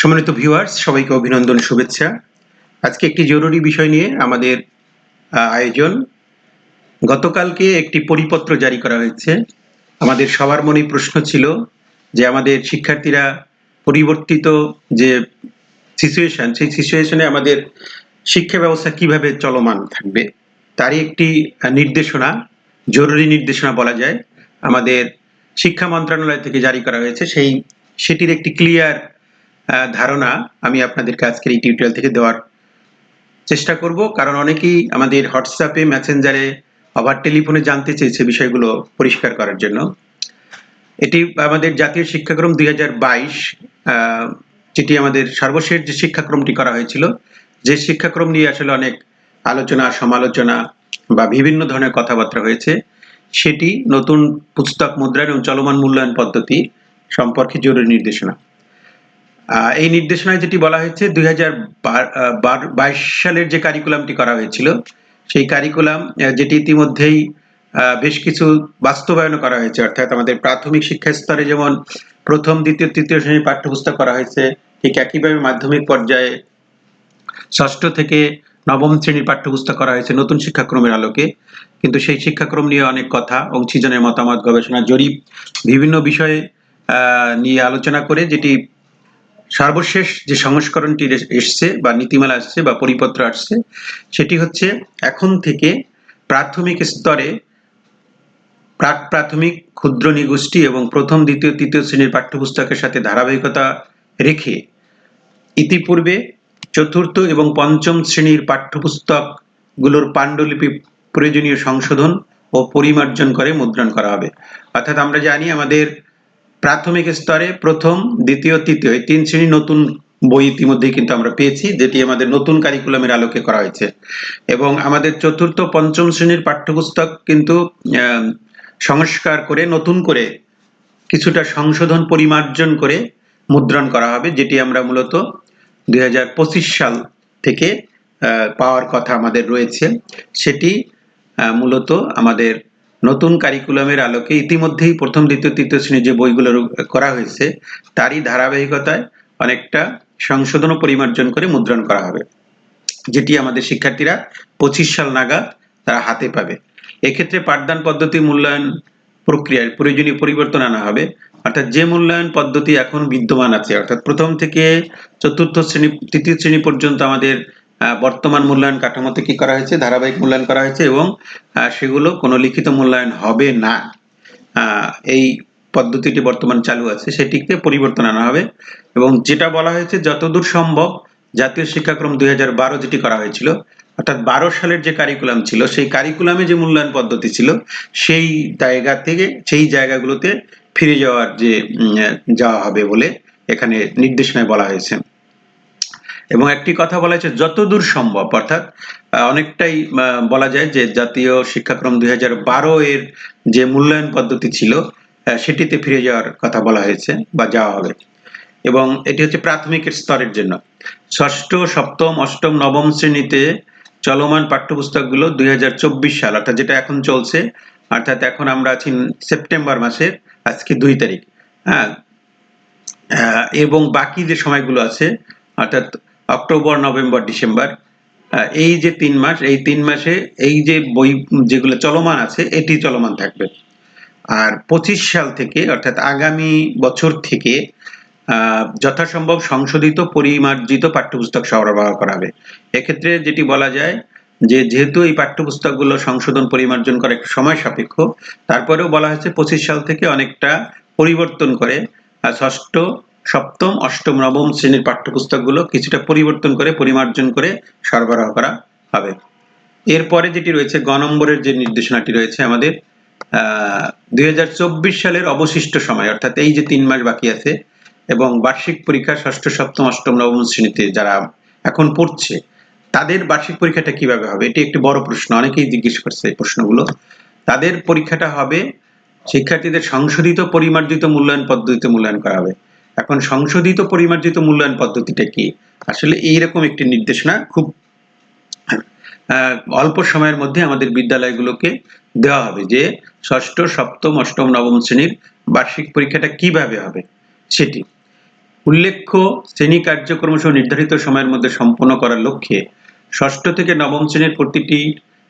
সম্মানিত ভিউয়ার্স সবাইকে অভিনন্দন, শুভেচ্ছা। আজকে একটি জরুরি বিষয় নিয়ে আমাদের আয়োজন। গতকালকে একটি পরিপত্র জারি করা হয়েছে। আমাদের সবার মনে প্রশ্ন ছিল যে আমাদের শিক্ষার্থীরা পরিবর্তিত যে সিচুয়েশন সেই সিচুয়েশনে আমাদের শিক্ষা ব্যবস্থা কীভাবে চলমান থাকবে, তারই একটি নির্দেশনা, জরুরি নির্দেশনা বলা যায়। আমাদের শিক্ষা মন্ত্রণালয় থেকে জারি করা হয়েছে। সেই, সেটির একটি ক্লিয়ার ধারণা আমি আপনাদেরকে আজকের এই টিউটোরিয়াল থেকে দেওয়ার চেষ্টা করব। কারণ অনেকেই আমাদের হোয়াটসঅ্যাপে মেসেঞ্জারে আবার টেলিফোনে জানতে চেয়েছে বিষয়গুলো পরিষ্কার করার জন্য। এটি আমাদের জাতীয় শিক্ষাক্রম দুই হাজার বাইশ যেটি আমাদের সর্বশেষ যে শিক্ষাক্রমটি করা হয়েছিল, যে শিক্ষাক্রম নিয়ে আসলে অনেক আলোচনা, সমালোচনা বা বিভিন্ন ধরনের কথাবার্তা হয়েছে। সেটি নতুন পুস্তক মুদ্রায়ন এবং চলমান মূল্যায়ন পদ্ধতি সম্পর্কে জরুরি নির্দেশনা। এই নির্দেশনায় যেটি বলা হয়েছে, দুই হাজার বাইশ সালের যে কারিকুলামটি করা হয়েছিল, সেই কারিকুলাম যেটি ইতিমধ্যেই বেশ কিছু বাস্তবায়ন করা হয়েছে। অর্থাৎ আমাদের প্রাথমিক শিক্ষা স্তরে যেমন প্রথম, দ্বিতীয়, তৃতীয় শ্রেণির পাঠ্যপুস্তক করা হয়েছে, ঠিক একইভাবে মাধ্যমিক পর্যায়ে ষষ্ঠ থেকে নবম শ্রেণির পাঠ্যপুস্তক করা হয়েছে নতুন শিক্ষাক্রমের আলোকে। কিন্তু সেই শিক্ষাক্রম নিয়ে অনেক কথা, অংশীজনের মতামত, গবেষণা, জরিপ, বিভিন্ন বিষয়ে নিয়ে আলোচনা করে যেটি সর্বশেষ যে সংস্করণটি এস- এসছে বা নীতিমালা আসছে বা পরিপত্র আসছে, সেটি হচ্ছে এখন থেকে প্রাথমিক স্তরে প্রাক প্রাথমিক ক্ষুদ্র নিগোষ্ঠী এবং প্রথম, দ্বিতীয়, তৃতীয় শ্রেণির পাঠ্যপুস্তকের সাথে ধারাবাহিকতা রেখে ইতিপূর্বে চতুর্থ এবং পঞ্চম শ্রেণির পাঠ্যপুস্তকগুলোর পাণ্ডুলিপি প্রয়োজনীয় সংশোধন ও পরিমার্জন করে মুদ্রণ করা হবে। অর্থাৎ আমরা জানি আমাদের প্রাথমিক স্তরে প্রথম, দ্বিতীয়, তৃতীয়, এই তিন শ্রেণি নতুন বই ইতিমধ্যেই কিন্তু আমরা পেয়েছি, যেটি আমাদের নতুন কারিকুলামের আলোকে করা হয়েছে। এবং আমাদের চতুর্থ, পঞ্চম শ্রেণির পাঠ্যপুস্তক কিন্তু সংস্কার করে, নতুন করে কিছুটা সংশোধন পরিমার্জন করে মুদ্রণ করা হবে, যেটি আমরা মূলত দুই হাজার পঁচিশ সাল থেকে পাওয়ার কথা আমাদের রয়েছে। সেটি মূলত আমাদের নতুন কারিকুলামের আলোকে ইতিমধ্যেই প্রথম, দ্বিতীয়, তৃতীয় শ্রেণির যে বইগুলো করা হয়েছে, তারই ধারাবাহিকতায় অনেকটা সংশোধন ও পরিমার্জন করে মুদ্রণ করা হবে, যেটি আমাদের শিক্ষার্থীরা পঁচিশ সাল নাগাদ তারা হাতে পাবে। এক্ষেত্রে পাঠদান পদ্ধতি মূল্যায়ন প্রক্রিয়ায় প্রয়োজনীয় পরিবর্তন আনা হবে, অর্থাৎ যে মূল্যায়ন পদ্ধতি এখন বিদ্যমান আছে, অর্থাৎ প্রথম থেকে চতুর্থ শ্রেণি, তৃতীয় শ্রেণি পর্যন্ত আমাদের বর্তমান মূল্যায়ন কাঠামোতে কি করা হয়েছে, ধারাবাহিক মূল্যায়ন করা হয়েছে এবং সেগুলো কোনো লিখিত মূল্যায়ন হবে না। এই পদ্ধতিটি বর্তমান চালু আছে, সেটিকে পরিবর্তন আনা হবে এবং যেটা বলা হয়েছে, যতদূর সম্ভব জাতীয় শিক্ষাক্রম দুই হাজার বারো যেটি করা হয়েছিল, অর্থাৎ বারো সালের যে কারিকুলাম ছিল, সেই কারিকুলামে যে মূল্যায়ন পদ্ধতি ছিল, সেই জায়গা থেকে, সেই জায়গাগুলোতে ফিরে যাওয়ার যে যাওয়া হবে বলে এখানে নির্দেশনায় বলা হয়েছে। এবং একটি কথা বলা হয়েছে, যতদূর সম্ভব, অর্থাৎ অনেকটাই বলা যায় যে জাতীয় শিক্ষাক্রম দুই হাজার বারো এর যে মূল্যায়ন পদ্ধতি ছিল সেটিতে ফিরে যাওয়ার কথা বলা হয়েছে বা যাওয়া হবে। এবং এটি হচ্ছে প্রাথমিক স্তরের জন্য। ষষ্ঠ, সপ্তম, অষ্টম, নবম শ্রেণীতে চলমান পাঠ্যপুস্তকগুলো দুই হাজার চব্বিশ সাল, অর্থাৎ যেটা এখন চলছে, অর্থাৎ এখন আমরা আছি সেপ্টেম্বর মাসের আজকে দুই তারিখ। হ্যাঁ এবং বাকি যে সময়গুলো আছে, অর্থাৎ অক্টোবর, নভেম্বর, ডিসেম্বর এই যে তিন মাস, এই তিন মাসে এই যে বই যেগুলো চলমান আছে, এটি চলমান থাকবে। আর পঁচিশ সাল থেকে, অর্থাৎ আগামী বছর থেকে যথাসম্ভব সংশোধিত, পরিমার্জিত পাঠ্যপুস্তক সরবরাহ করা হবে। এক্ষেত্রে যেটি বলা যায় যে, যেহেতু এই পাঠ্যপুস্তকগুলো সংশোধন, পরিমার্জন করা একটু সময় সাপেক্ষ, তারপরেও বলা হয়েছে পঁচিশ সাল থেকে অনেকটা পরিবর্তন করে ষষ্ঠ সপ্তম, অষ্টম, নবম শ্রেণির পাঠ্যপুস্তকগুলো কিছুটা পরিবর্তন করে, পরিমার্জন করে সরবরাহ করা হবে। এরপরে যেটি রয়েছে, গ নম্বরের যে নির্দেশনাটি রয়েছে আমাদের দুই হাজার চব্বিশ সালের অবশিষ্ট সময়, অর্থাৎ এই যে তিন মাস বাকি আছে, এবং বার্ষিক পরীক্ষা ষষ্ঠ, সপ্তম, অষ্টম, নবম শ্রেণীতে যারা এখন পড়ছে, তাদের বার্ষিক পরীক্ষাটা কীভাবে হবে? এটি একটি বড় প্রশ্ন, অনেকেই জিজ্ঞেস করছে এই প্রশ্নগুলো। তাদের পরীক্ষাটা হবে, শিক্ষার্থীদের সংশোধিত, পরিমার্জিত মূল্যায়ন পদ্ধতিতে মূল্যায়ন করা হবে। এখন সংশোধিত পরিমার্জিত মূল্যায়ন পদ্ধতিটা কি? আসলে এইরকম একটি নির্দেশনা খুব অল্প সময়ের মধ্যে আমাদের বিদ্যালয়গুলোকে দেওয়া হবে যে ষষ্ঠ, সপ্তম, অষ্টম, নবম শ্রেণির বার্ষিক পরীক্ষাটা কীভাবে হবে সেটি। উল্লেখ্য, শ্রেণি কার্যক্রম সহ নির্ধারিত সময়ের মধ্যে সম্পন্ন করার লক্ষ্যে ষষ্ঠ থেকে নবম শ্রেণির প্রতিটি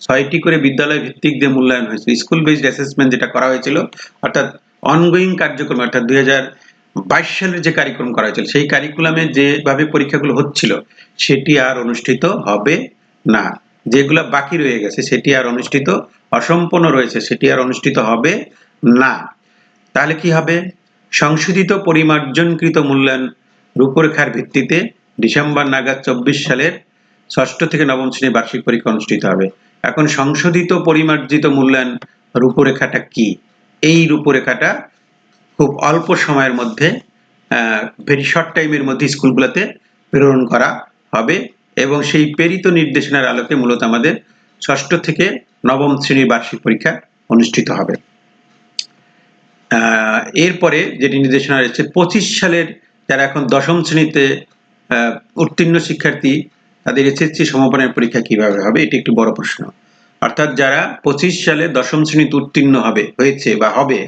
ছয়টি করে বিদ্যালয় ভিত্তিক দিয়ে মূল্যায়ন হয়েছিল স্কুল বেসড অ্যাসেসমেন্ট যেটা করা হয়েছিল, অর্থাৎ অনগোয়িং কার্যক্রম, অর্থাৎ দুই হাজার বাইশ সালের যে কারিকুলাম করা হয়েছিল, সেই কারিকুলামে যেভাবে পরীক্ষাগুলো হচ্ছিল, সেটি আর অনুষ্ঠিত হবে না। যেগুলো বাকি রয়ে গেছে, সেটি আর অনুষ্ঠিত, অসম্পূর্ণ রয়েছে, সেটি আর অনুষ্ঠিত হবে না। তাহলে কি হবে? সংশোধিত পরিমার্জনকৃত মূল্যায়ন রূপরেখার ভিত্তিতে ডিসেম্বর নাগাদ চব্বিশ সালের ষষ্ঠ থেকে নবম শ্রেণির বার্ষিক পরীক্ষা অনুষ্ঠিত হবে। এখন সংশোধিত পরিমার্জিত মূল্যায়ন রূপরেখাটা কি? এই রূপরেখাটা খুব অল্প সময়ের মধ্যে ভেরি শর্ট টাইমের মধ্যে স্কুলগুলোতে প্রেরণ করা হবে এবং সেই প্রেরিত নির্দেশনার আলোকে মূলত আমাদের ষষ্ঠ থেকে নবম শ্রেণির বার্ষিক পরীক্ষা অনুষ্ঠিত হবে। এরপরে যেটি নির্দেশনা রয়েছে, পঁচিশ সালের যারা এখন দশম শ্রেণীতে উত্তীর্ণ শিক্ষার্থী, তাদের এসএসসি সমাপনের পরীক্ষা কীভাবে হবে, এটি একটি বড় প্রশ্ন। অর্থাৎ যারা পঁচিশ সালে দশম শ্রেণীতে উত্তীর্ণ হবে, হয়েছে বা হবে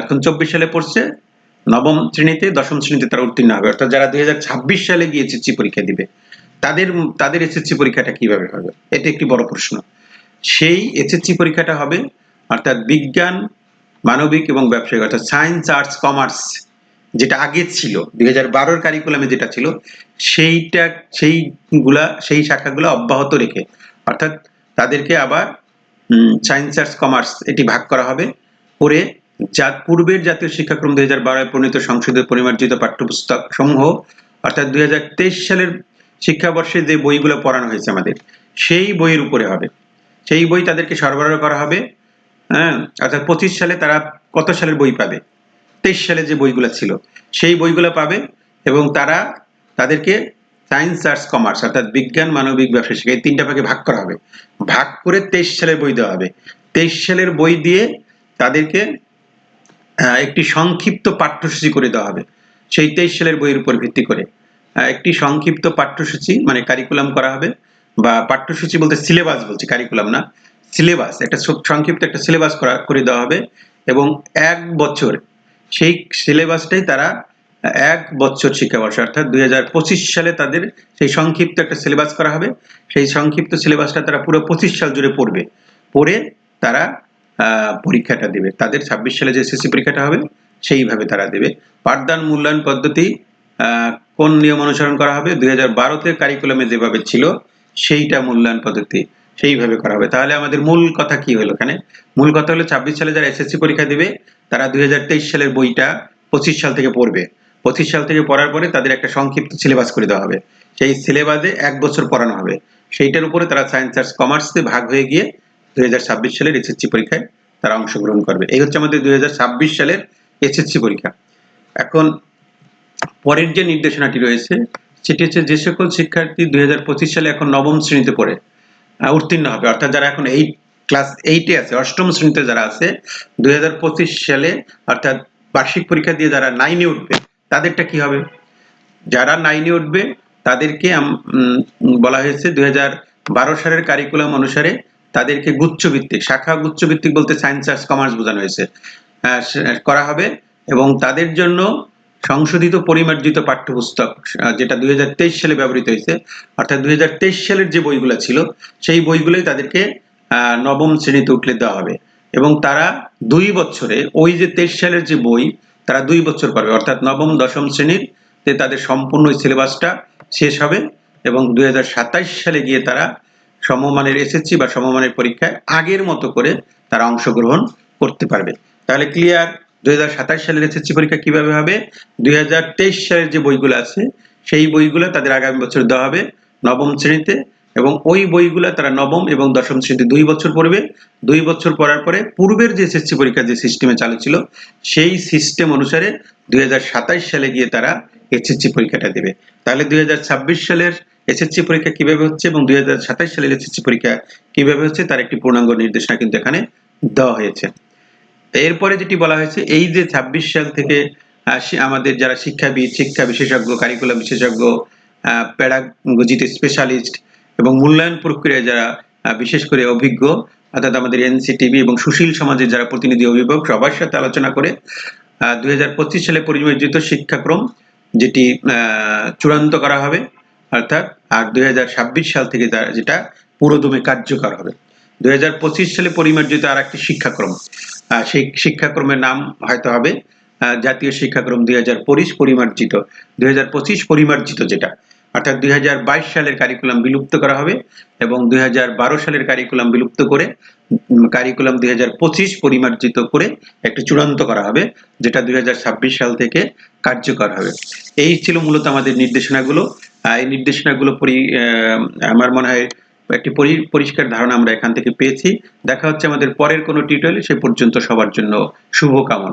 এখন চব্বিশ সালে পড়ছে। নবম শ্রেণীতে দশম শ্রেণীতে তারা উত্তীর্ণ হবে। অর্থাৎ যারা দুই সালে গিয়ে এসএসসি পরীক্ষা দিবে, তাদের তাদের এসএসসি পরীক্ষাটা কীভাবে হবে? এটা একটি বড় প্রশ্ন। সেই এসএসসি পরীক্ষাটা হবে, অর্থাৎ বিজ্ঞান, মানবিক এবং ব্যবসায়িক, অর্থাৎ সায়েন্স, আর্টস, কমার্স যেটা আগে ছিল, দুই হাজার বারোর কারিকুলামে যেটা ছিল, সেইটা, সেইগুলা, সেই শাখাগুলো অব্যাহত রেখে, অর্থাৎ তাদেরকে আবার সায়েন্স, আর্টস, কমার্স এটি ভাগ করা হবে, করে যা পূর্বের জাতীয় শিক্ষাক্রম দুই হাজার বারোয় প্রণীত সংসদের পরিমার্জিত পাঠ্যপুস্তক সমূহ, অর্থাৎ দুই হাজার তেইশ সালের শিক্ষাবর্ষে যে বইগুলো পড়ানো হয়েছে আমাদের, সেই বইয়ের উপরে হবে। সেই বই তাদেরকে সরবরাহ করা হবে হ্যাঁ? অর্থাৎ পঁচিশ সালে তারা কত সালের বই পাবে? তেইশ সালে যে বইগুলো ছিল, সেই বইগুলো পাবে এবং তারা তাদেরকে সায়েন্স, আর্টস, কমার্স, অর্থাৎ বিজ্ঞান, মানবিক, ব্যবসা, শিক্ষা এই তিনটা ভাগে ভাগ করা হবে। ভাগ করে তেইশ সালের বই দেওয়া হবে। তেইশ সালের বই দিয়ে তাদেরকে একটি সংক্ষিপ্ত পাঠ্যসূচি করে দেওয়া হবে। সেই তেইশ সালের বইয়ের উপর ভিত্তি করে। একটি সংক্ষিপ্ত পাঠ্যসূচি মানে কারিকুলাম করা হবে, বা পাঠ্যসূচি বলতে সিলেবাস বলছি কারিকুলাম না সিলেবাস একটা সংক্ষিপ্ত একটা সিলেবাস করা, করে দেওয়া হবে, এবং এক বছর, সেই সিলেবাসটাই তারা এক বছর শিক্ষাবর্ষ, অর্থাৎ দুই হাজার পঁচিশ সালে তাদের সেই সংক্ষিপ্ত একটা সিলেবাস করা হবে। সেই সংক্ষিপ্ত সিলেবাসটা তারা পুরো পঁচিশ সাল জুড়ে পড়বে। পড়ে তারা পরীক্ষাটা দেবে। তাদের ছাব্বিশ সালে যে এসএসসি পরীক্ষাটা হবে, সেইভাবে তারা দেবে। পাঠদান মূল্যায়ন পদ্ধতি কোন নিয়ম অনুসরণ করা হবে, দুই হাজার বারোতে কারিকুলামে যেভাবে ছিল, সেইটা মূল্যায়ন পদ্ধতি, সেইভাবে করা হবে। তাহলে আমাদের মূল কথা কি হলো এখানে? মূল কথা হলো ছাব্বিশ সালে যারা এসএসসি পরীক্ষা দেবে, তারা দুই হাজার তেইশ সালের বইটা পঁচিশ সাল থেকে পড়বে। পঁচিশ সাল থেকে পড়ার পরে তাদের একটা সংক্ষিপ্ত সিলেবাস করে দেওয়া হবে। সেই সিলেবাসে এক বছর পড়ানো হবে। সেইটার উপরে তারা সায়েন্স আর্টস কমার্সে ভাগ হয়ে গিয়ে দুই হাজার ছাব্বিশ সালের এসএসসি পরীক্ষায় তারা অংশগ্রহণ করবে। এই হচ্ছে আমাদের দুই সালের এসএসসি পরীক্ষা। এখন পরের যে নির্দেশনাটি রয়েছে, সেটি হচ্ছে যে সকল শিক্ষার্থী দুই হাজার পঁচিশ সালে এখন নবম শ্রেণীতে পড়ে উত্তীর্ণ হবে। অর্থাৎ যারা এখন এইট ক্লাস এইটে আছে, অষ্টম শ্রেণীতে যারা আছে, দুই হাজার পঁচিশ সালে অর্থাৎ বার্ষিক পরীক্ষা দিয়ে যারা নাইনে উঠবে, তাদেরটা কি হবে? যারা নাইনে উঠবে, তাদেরকে বলা হয়েছে দুই হাজার বারো সালের কারিকুলাম অনুসারে তাদেরকে গুচ্ছভিত্তিক, শাখা গুচ্ছভিত্তিক বলতে সায়েন্স আর্টস কমার্স বোঝানো হয়েছে। করা হবে এবং তাদের জন্য সংশোধিত পরিমার্জিত পাঠ্যপুস্তক যেটা দুই হাজার তেইশ সালে ব্যবহৃত হয়েছে। অর্থাৎ দুই হাজার তেইশ সালের যে বইগুলো ছিল, সেই বইগুলোই তাদেরকে নবম শ্রেণীতে উঠলে দেওয়া হবে। এবং তারা দুই বছরে, ওই যে তেইশ সালের যে বই, তারা দুই বছর পাবে অর্থাৎ নবম, দশম শ্রেণির তাদের সম্পূর্ণ সিলেবাসটা শেষ হবে এবং দুই সালে গিয়ে তারা সমমানের এসএসসি বা সমমানের পরীক্ষায় আগের মতো করে তারা অংশগ্রহণ করতে পারবে। তাহলে ক্লিয়ার দুই হাজার সাতাশ সালের এসএসসি পরীক্ষা কীভাবে হবে? দুই হাজার তেইশ সালের যে বইগুলো আছে, সেই বইগুলো তাদের আগামী বছর দেওয়া হবে নবম শ্রেণীতে এবং ওই বইগুলো তারা নবম এবং দশম শ্রেণীতে দুই বছর পড়বে। দুই বছর পড়ার পরে পূর্বের যে এসএসসি পরীক্ষা যে সিস্টেমে চালু ছিল, সেই সিস্টেম অনুসারে দুই হাজার সাতাশ সালে গিয়ে তারা এসএসসি পরীক্ষাটা দেবে। তাহলে দুই হাজার ছাব্বিশ সালের এসএসসি পরীক্ষা কীভাবে হচ্ছে এবং দুই সালের এসএসসি পরীক্ষা কীভাবে হচ্ছে তার একটি পূর্ণাঙ্গ নির্দেশনা কিন্তু এখানে দেওয়া হয়েছে। এরপরে যেটি বলা হয়েছে, এই যে ছাব্বিশ সাল থেকে আমাদের যারা শিক্ষাবিদ, শিক্ষা বিশেষজ্ঞ কারিকুলাম বিশেষজ্ঞ প্যাডাগজিতে স্পেশালিস্ট এবং মূল্যায়ন প্রক্রিয়ায় যারা বিশেষ করে অভিজ্ঞ, অর্থাৎ আমাদের এনসিটিভি এবং সুশীল সমাজের যারা প্রতিনিধি অভিভাবক সবার সাথে আলোচনা করে দুই হাজার পঁচিশ সালে পরিমার্জিত শিক্ষাক্রম যেটি চূড়ান্ত করা হবে। অর্থাৎ, আর দুই হাজার ছাব্বিশ সাল থেকে যেটা পুরোদমে কার্যকর হবে। দুই হাজার পঁচিশ সালে পরিমার্জিত আর একটি শিক্ষাক্রম সেই শিক্ষাক্রমের নাম হয়তো হবে জাতীয় শিক্ষাক্রম দুই হাজার পরিমার্জিত। দুই হাজার পঁচিশ পরিমার্জিত যেটা, অর্থাৎ দুই হাজার বাইশ সালের কারিকুলাম বিলুপ্ত করা হবে এবং দুই হাজার বারো সালের কারিকুলাম বিলুপ্ত করে কারিকুলাম দুই হাজার পঁচিশ পরিমার্জিত করে একটা চূড়ান্ত করা হবে, যেটা দুই হাজার ছাব্বিশ সাল থেকে কার্যকর হবে। এই ছিল মূলত আমাদের নির্দেশনাগুলো। এই নির্দেশনাগুলো পরি আমার মনে হয় একটি পরি- পরিষ্কার ধারণা আমরা এখান থেকে পেয়েছি। দেখা হচ্ছে আমাদের পরের কোনো টিউটোরিয়ালে সে পর্যন্ত সবার জন্য শুভকামনা।